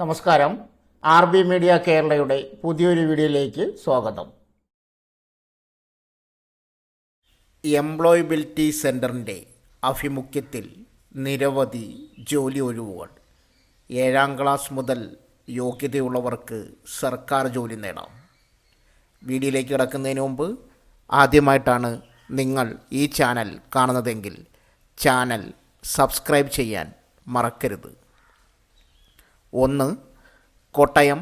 നമസ്കാരം. R B media കേരളയുടെ പുതിയൊരു വീഡിയോയിലേക്ക് സ്വാഗതം. എംപ്ലോയബിലിറ്റി സെന്ററിന്റെ ആഭിമുഖ്യത്തിൽ നിരവധി ജോലി ഒഴിവുകൾ. ഏഴാം ക്ലാസ് മുതൽ യോഗ്യതയുള്ളവർക്ക് സർക്കാർ ജോലി നേടാം. വീഡിയോയിലേക്ക് കിടക്കുന്നതിന് മുമ്പ് ആദ്യമായിട്ടാണ് നിങ്ങൾ ഈ ചാനൽ കാണുന്നതെങ്കിൽ ചാനൽ സബ്സ്ക്രൈബ് ചെയ്യാൻ മറക്കരുത്. ഒന്ന് കോട്ടയം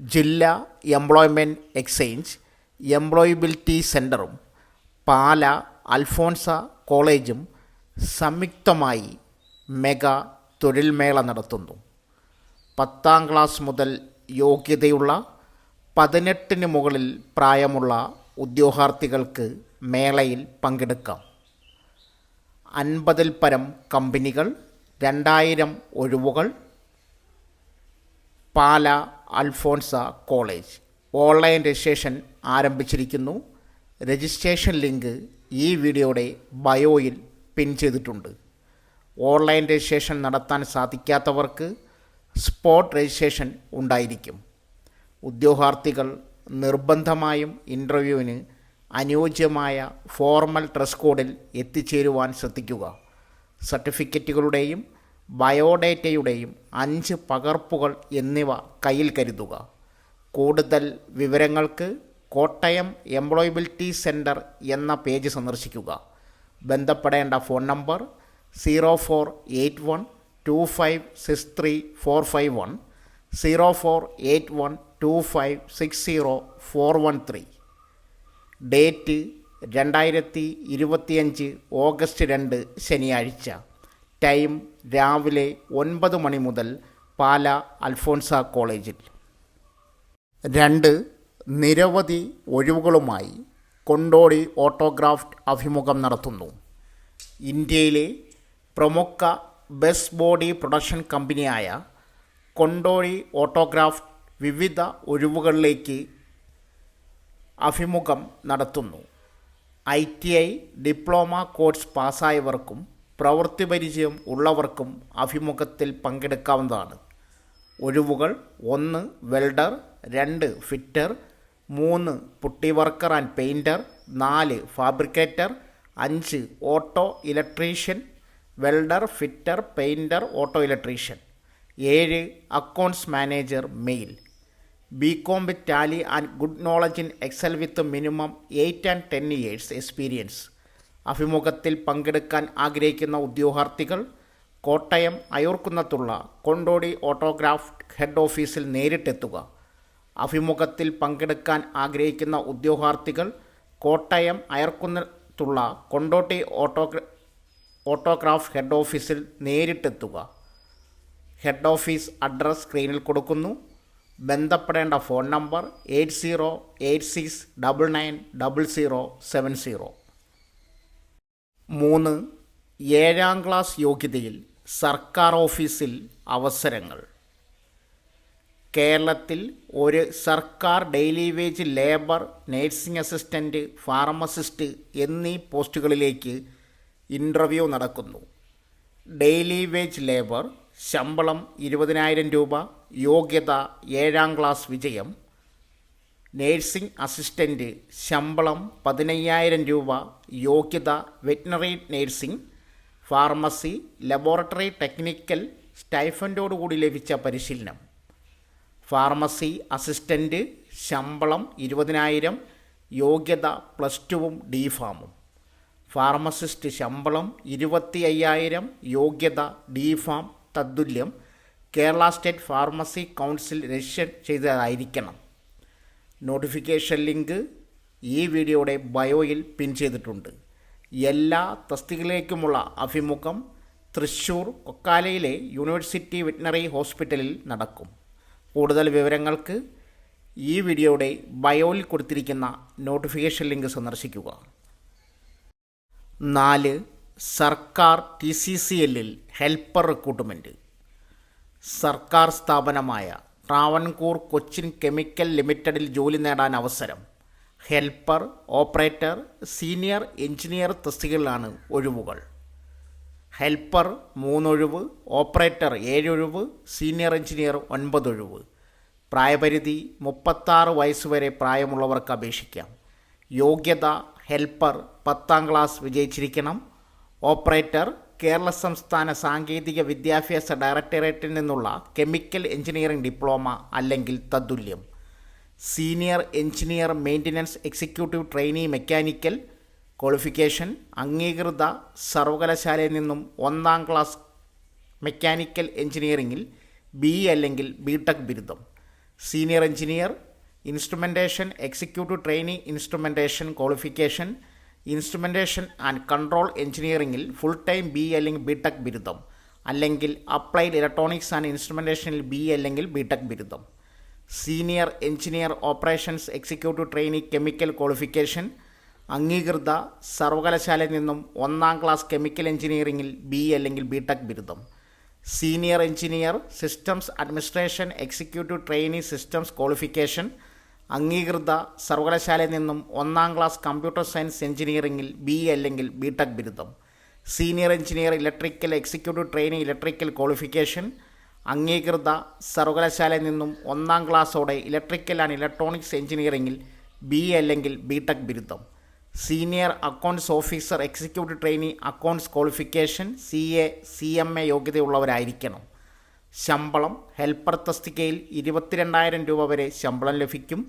ജില്ലാ എംപ്ലോയ്മെന്റ് എക്സ്ചേഞ്ച് എംപ്ലോയബിലിറ്റി സെന്ററും പാല അൽഫോൺസ കോളേജും സംയുക്തമായി മെഗാ തൊഴിൽ മേള നടത്തുന്നു. പത്താം ക്ലാസ് മുതൽ യോഗ്യതയുള്ള പതിനെട്ടിന് മുകളിൽ പ്രായമുള്ള ഉദ്യോഗാർത്ഥികൾക്ക് മേളയിൽ പങ്കെടുക്കാം. അൻപതിൽ പരം കമ്പനികൾ രണ്ടായിരം ഒഴിവുകൾ Pala Alphonsa college. Online registration ആരംഭിച്ചിരിക്കുന്നു. രജിസ്ട്രേഷൻ ലിങ്ക് ഈ വീഡിയോയുടെ ബയോയിൽ പിൻ ചെയ്തിട്ടുണ്ട്. ഓൺലൈൻ രജിസ്ട്രേഷൻ നടത്താൻ സാധിക്കാത്തവർക്ക് സ്പോട്ട് രജിസ്ട്രേഷൻ ഉണ്ടായിരിക്കും. ഉദ്യോഗാർത്ഥികൾ നിർബന്ധമായും ഇന്റർവ്യൂവിന് അനുയോജ്യമായ ഫോർമൽ ഡ്രസ് കോഡിൽ എത്തിച്ചേരുവാൻ ശ്രദ്ധിക്കുക. സർട്ടിഫിക്കറ്റുകളുടെയും ബയോഡേറ്റയുടെയും അഞ്ച് പകർപ്പുകൾ എന്നിവ കയ്യിൽ കരുതുക. കൂടുതൽ വിവരങ്ങൾക്ക് കോട്ടയം എംപ്ലോയബിലിറ്റി സെന്റർ എന്ന പേജ് സന്ദർശിക്കുക. ബന്ധപ്പെടേണ്ട phone number zero four eight one two five six three four five one zero four eight one two five six zero four one three. Date രണ്ടായിരത്തി ഇരുപത്തിയഞ്ച് ഓഗസ്റ്റ് രണ്ട് ശനിയാഴ്ച. ടൈം രാവിലെ ഒൻപത് മണി മുതൽ പാല അൽഫോൻസ കോളേജിൽ. രണ്ട് നിരവധി ഒഴിവുകളുമായി കൊണ്ടോടി ഓട്ടോഗ്രാഫ്റ്റ് അഭിമുഖം നടത്തുന്നു. ഇന്ത്യയിലെ പ്രമുഖ ബസ് ബോഡി പ്രൊഡക്ഷൻ കമ്പനിയായ കൊണ്ടോടി ഓട്ടോഗ്രാഫ്റ്റ് വിവിധ ഒഴിവുകളിലേക്ക് അഭിമുഖം നടത്തുന്നു. I T I diploma course പാസ്സായവർക്കും പ്രവൃത്തി പരിചയം ഉള്ളവർക്കും അഭിമുഖത്തിൽ പങ്കെടുക്കാവുന്നതാണ്. ഒഴിവുകൾ ഒന്ന് വെൽഡർ രണ്ട് ഫിറ്റർ മൂന്ന് പുട്ടി വർക്കർ ആൻഡ് പെയിന്റർ നാല് ഫാബ്രിക്കേറ്റർ അഞ്ച് auto electrician welder fitter painter auto electrician. ഏഴ് accounts manager male. B com with Tally and good knowledge in Excel with minimum eight and ten years experience. അഭിമുഖത്തിൽ പങ്കെടുക്കാൻ ആഗ്രഹിക്കുന്ന ഉദ്യോഗാർത്ഥികൾ കോട്ടയം അയൂർക്കുന്നത്തുള്ള കൊണ്ടോടി autograph head ഓഫീസിൽ നേരിട്ടെത്തുക. അഭിമുഖത്തിൽ പങ്കെടുക്കാൻ ആഗ്രഹിക്കുന്ന ഉദ്യോഗാർത്ഥികൾ കോട്ടയം അയർക്കുന്നത്തുള്ള കൊണ്ടോട്ടി ഓട്ടോ ഓട്ടോഗ്രാഫ് ഹെഡ് ഓഫീസിൽ നേരിട്ടെത്തുക. ഹെഡ് ഓഫീസ് അഡ്രസ് സ്ക്രീനിൽ കൊടുക്കുന്നു. ബന്ധപ്പെടേണ്ട phone number eight zero eight six double nine double zero seven zero. മൂന്ന് ഏഴാം ക്ലാസ് യോഗ്യതയിൽ സർക്കാർ ഓഫീസിൽ അവസരങ്ങൾ. കേരളത്തിൽ ഒരു സർക്കാർ daily wage labour nursing assistant pharmacist എന്നീ പോസ്റ്റുകളിലേക്ക് ഇന്റർവ്യൂ നടക്കുന്നു. ഡെയിലി വേജ് ലേബർ ശമ്പളം ഇരുപതിനായിരം രൂപ യോഗ്യത ഏഴാം ക്ലാസ് വിജയം നേഴ്സിംഗ് അസിസ്റ്റന്റ് ശമ്പളം പതിനയ്യായിരം രൂപ യോഗ്യത veterinary nursing pharmacy laboratory technical സ്റ്റൈഫൻഡോടുകൂടി ലഭിച്ച പരിശീലനം. ഫാർമസി അസിസ്റ്റന്റ് ശമ്പളം ഇരുപതിനായിരം യോഗ്യത പ്ലസ് ടുവും ഡി ഫാമും. ഫാർമസിസ്റ്റ് ശമ്പളം ഇരുപത്തി അയ്യായിരം യോഗ്യത D pharm തത്തുല്യം. Kerala state pharmacy council register ചെയ്തതായിരിക്കണം. Notification link ഈ വീഡിയോയുടെ ബയോയിൽ പിൻ ചെയ്തിട്ടുണ്ട്. എല്ലാ തസ്തികയിലേക്കുമുള്ള അഭിമുഖം തൃശ്ശൂർ കൊക്കാലയിലെ യൂണിവേഴ്സിറ്റി വെറ്റിനറി ഹോസ്പിറ്റലിൽ നടക്കും. കൂടുതൽ വിവരങ്ങൾക്ക് ഈ വീഡിയോയുടെ ബയോയിൽ കൊടുത്തിരിക്കുന്ന നോട്ടിഫിക്കേഷൻ ലിങ്ക് സന്ദർശിക്കുക. നാല് സർക്കാർ ടി സി സി എല്ലിൽ ഹെൽപ്പർ റിക്രൂട്ട്മെന്റ് സർക്കാർ സ്ഥാപനമായ ട്രാവൻകൂർ കൊച്ചിൻ കെമിക്കൽ ലിമിറ്റഡിൽ ജോലി നേടാൻ അവസരം. ഹെൽപ്പർ ഓപ്പറേറ്റർ സീനിയർ എഞ്ചിനീയർ തസ്തികകളിലാണ് ഒഴിവുകൾ. ഹെൽപ്പർ മൂന്നൊഴിവ് ഓപ്പറേറ്റർ ഏഴൊഴിവ് സീനിയർ എഞ്ചിനീയർ ഒൻപതൊഴിവ്. പ്രായപരിധി മുപ്പത്താറ് വയസ്സ് വരെ പ്രായമുള്ളവർക്ക് അപേക്ഷിക്കാം. യോഗ്യത ഹെൽപ്പർ പത്താം ക്ലാസ് വിജയിച്ചിരിക്കണം. ഓപ്പറേറ്റർ കേരള സംസ്ഥാന സാങ്കേതിക വിദ്യാഭ്യാസ ഡയറക്ടറേറ്റിൽ നിന്നുള്ള കെമിക്കൽ എഞ്ചിനീയറിംഗ് ഡിപ്ലോമ അല്ലെങ്കിൽ തത്തുല്യം. Senior engineer maintenance executive trainee mechanical qualification അംഗീകൃത സർവകലാശാലയിൽ നിന്നും ഒന്നാം ക്ലാസ് മെക്കാനിക്കൽ എഞ്ചിനീയറിംഗിൽ ബി അല്ലെങ്കിൽ ബി ടെക് ബിരുദം. Senior engineer instrumentation executive trainee instrumentation qualification instrumentation and control എഞ്ചിനീയറിംഗിൽ ഫുൾ ടൈം ബി അല്ലെങ്കിൽ ബി ടെക് ബിരുദം അല്ലെങ്കിൽ അപ്ലൈഡ് ഇലക്ട്രോണിക്സ് ആൻഡ് ഇൻസ്ട്രുമെന്റേഷനിൽ ബി അല്ലെങ്കിൽ ബി ടെക് ബിരുദം. Senior engineer operations executive trainee chemical qualification അംഗീകൃത സർവകലാശാലയിൽ നിന്നും ഒന്നാം ക്ലാസ് കെമിക്കൽ എഞ്ചിനീയറിംഗിൽ ബി അല്ലെങ്കിൽ ബി ടെക് ബിരുദം. Senior engineer systems administration executive trainee systems qualification അംഗീകൃത സർവകലാശാലയിൽ നിന്നും ഒന്നാം ക്ലാസ് കമ്പ്യൂട്ടർ സയൻസ് എഞ്ചിനീയറിംഗിൽ ബി അല്ലെങ്കിൽ ബി ടെക് ബിരുദം. Senior engineer electrical executive training electrical qualification. അംഗീകൃത സർവകലാശാലയിൽ നിന്നും ഒന്നാം ക്ലാസ്സോടെ ഇലക്ട്രിക്കൽ ആൻഡ് ഇലക്ട്രോണിക്സ് എഞ്ചിനീയറിംഗിൽ ബി അല്ലെങ്കിൽ ബി ടെക് ബിരുദം. Senior accounts officer executive trainee accounts qualification C A C M A യോഗ്യതയുള്ളവരായിരിക്കണം. ശമ്പളം ഹെൽപ്പർ തസ്തികയിൽ ഇരുപത്തിരണ്ടായിരം രൂപ വരെ ശമ്പളം ലഭിക്കും.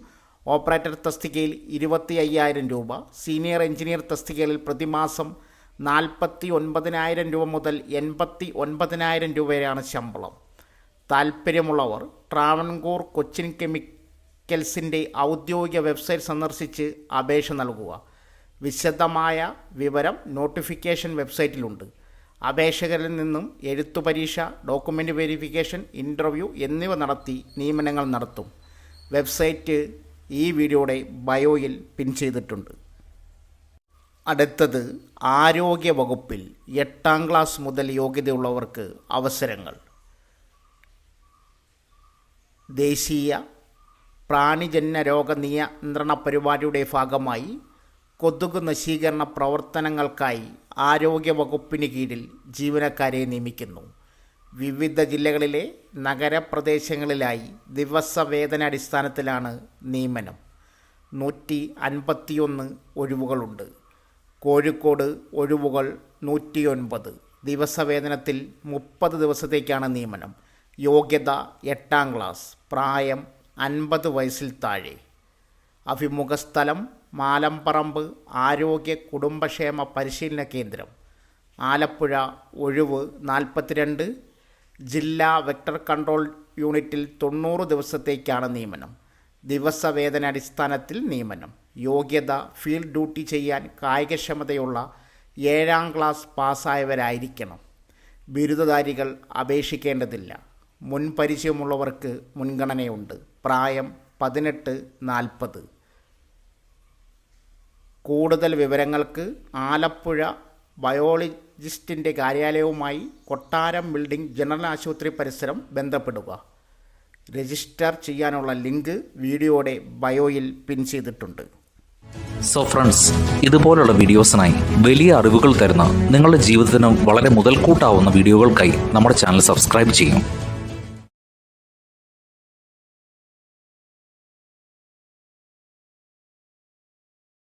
ഓപ്പറേറ്റർ തസ്തികയിൽ ഇരുപത്തി അയ്യായിരം രൂപ സീനിയർ എഞ്ചിനീയർ തസ്തികയിൽ പ്രതിമാസം നാൽപ്പത്തി ഒൻപതിനായിരം രൂപ മുതൽ എൺപത്തി ഒൻപതിനായിരം രൂപ വരെയാണ് ശമ്പളം. താൽപ്പര്യമുള്ളവർ ട്രാവൻകൂർ കൊച്ചിൻ കെമിക്കൽസിന്റെ ഔദ്യോഗിക വെബ്സൈറ്റ് സന്ദർശിച്ച് അപേക്ഷ നൽകുക. വിശദമായ വിവരം നോട്ടിഫിക്കേഷൻ വെബ്സൈറ്റിലുണ്ട്. അപേക്ഷകരിൽ നിന്നും എഴുത്തു പരീക്ഷ ഡോക്യുമെന്റ് വെരിഫിക്കേഷൻ ഇന്റർവ്യൂ എന്നിവ നടത്തി നിയമനങ്ങൾ നടത്തും. വെബ്സൈറ്റ് ഈ വീഡിയോയുടെ ബയോയിൽ പിൻ ചെയ്തിട്ടുണ്ട്. അടുത്തത് ആരോഗ്യ വകുപ്പിൽ എട്ടാം ക്ലാസ് മുതൽ യോഗ്യതയുള്ളവർക്ക് അവസരങ്ങൾ. ദേശീയ പ്രാണിജന്യ രോഗ നിയന്ത്രണ പരിപാടിയുടെ ഭാഗമായി കൊതുക് നശീകരണ പ്രവർത്തനങ്ങൾക്കായി ആരോഗ്യ വകുപ്പിന് കീഴിൽ ജീവനക്കാരെ നിയമിക്കുന്നു. വിവിധ ജില്ലകളിലെ നഗരപ്രദേശങ്ങളിലായി ദിവസവേതനാടിസ്ഥാനത്തിലാണ് നിയമനം. നൂറ്റി അൻപത്തിയൊന്ന് ഒഴിവുകളുണ്ട്. കോഴിക്കോട് ഒഴിവുകൾ നൂറ്റിയൊൻപത്. ദിവസവേതനത്തിൽ മുപ്പത് ദിവസത്തേക്കാണ് നിയമനം. യോഗ്യത എട്ടാം ക്ലാസ്. പ്രായം അൻപത് വയസ്സിൽ താഴെ. അഭിമുഖ സ്ഥലം മാലമ്പറമ്പ് ആരോഗ്യ കുടുംബക്ഷേമ പരിശീലന കേന്ദ്രം. ആലപ്പുഴ ഒഴിവ് നാൽപ്പത്തിരണ്ട്. ജില്ലാ വെക്ടർ കൺട്രോൾ യൂണിറ്റിൽ തൊണ്ണൂറ് ദിവസത്തേക്കാണ് നിയമനം. ദിവസവേതന അടിസ്ഥാനത്തിൽ നിയമനം. യോഗ്യത ഫീൽഡ് ഡ്യൂട്ടി ചെയ്യാൻ കായികക്ഷമതയുള്ള ഏഴാം ക്ലാസ് പാസ്സായവരായിരിക്കണം. ബിരുദധാരികൾ അപേക്ഷിക്കേണ്ടതില്ല. മുൻപരിചയമുള്ളവർക്ക് മുൻഗണനയുണ്ട്. പ്രായം പതിനെട്ട് നാൽപ്പത്. കൂടുതൽ വിവരങ്ങൾക്ക് ആലപ്പുഴ ബയോളജിസ്റ്റിന്റെ കാര്യാലയവുമായി കൊട്ടാരം ബിൽഡിംഗ് ജനറൽ ആശുപത്രി പരിസരം ബന്ധപ്പെടുക. രജിസ്റ്റർ ചെയ്യാനുള്ള ലിങ്ക് വീഡിയോയുടെ ബയോയിൽ പിൻ ചെയ്തിട്ടുണ്ട്. സോ ഫ്രണ്ട്സ് ഇതുപോലുള്ള വീഡിയോസിനായി വലിയ അറിവുകൾ തരുന്ന നിങ്ങളുടെ ജീവിതത്തിന് വളരെ മുതൽക്കൂട്ടാവുന്ന വീഡിയോകൾക്കായി നമ്മുടെ ചാനൽ സബ്സ്ക്രൈബ് ചെയ്യും.